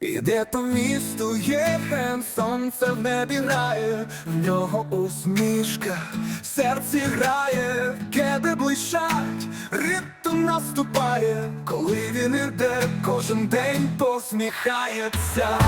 Іде по місту євген, сонце в небі грає, в нього усмішка, в серці грає, кеди блищать, ритм наступає, коли він іде, кожен день посміхається.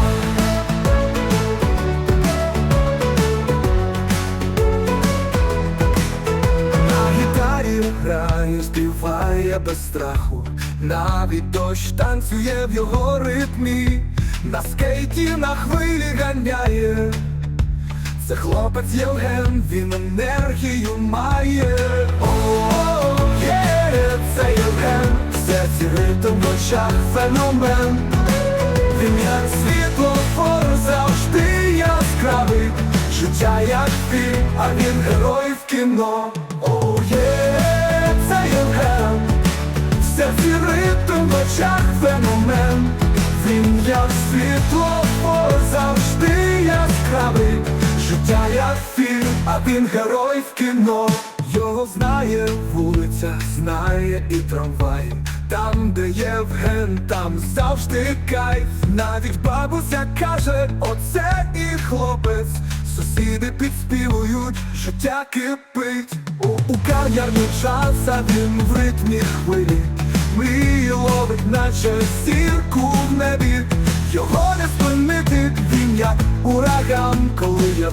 На гітарі грає, співає без страху, навіть дощ танцює в його ритмі, на скейті на хвилі ганяє. Це хлопець Євген, він енергію має. О, є, це Євген, в серці ритм в очах феномен. Він як світлофор завжди яскравий, життя як фільм, а він герой в кіно. Життя як фільм, а він герой в кіно. Його знає вулиця, знає і трамвай. Там, де Євген, там завжди кайф. Навіть бабуся каже, оце і хлопець. Сусіди підспівують, життя кипить. У, у кав'ярні час, він в ритмі хвилі. Мрії ловить, наче зірку в небі.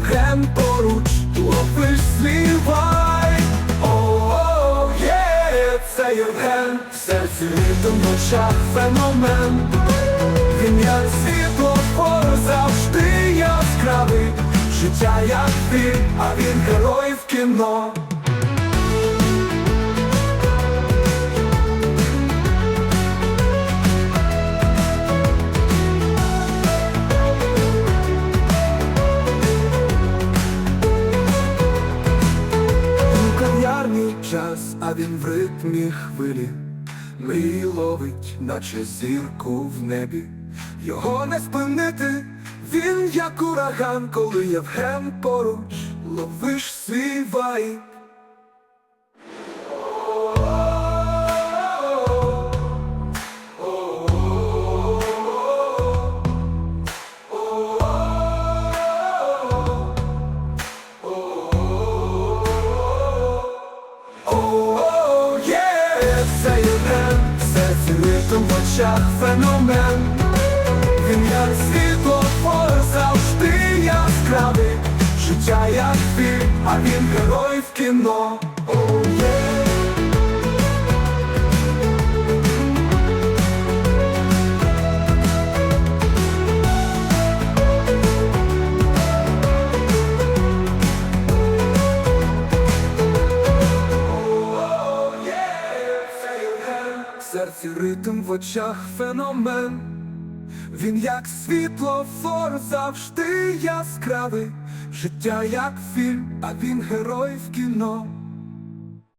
Коли поруч, лопиш свій вайб. О, є, це Євген, в серці ритм в феномен. Він як світлофор завжди яскравий, життя як ти, а він герой в кіно. Час, а він в ритмі хвилі Мрії ловить, наче зірку в небі. Його не спинити, він як ураган, коли Євген поруч, ловиш свій вайб. Очах феномен. Він як світлофор завжди яскравий, життя як фільм, а він герой в кіно. Серці ритм в очах феномен. Він як світлофор завжди яскравий, життя як фільм, а він герой в кіно.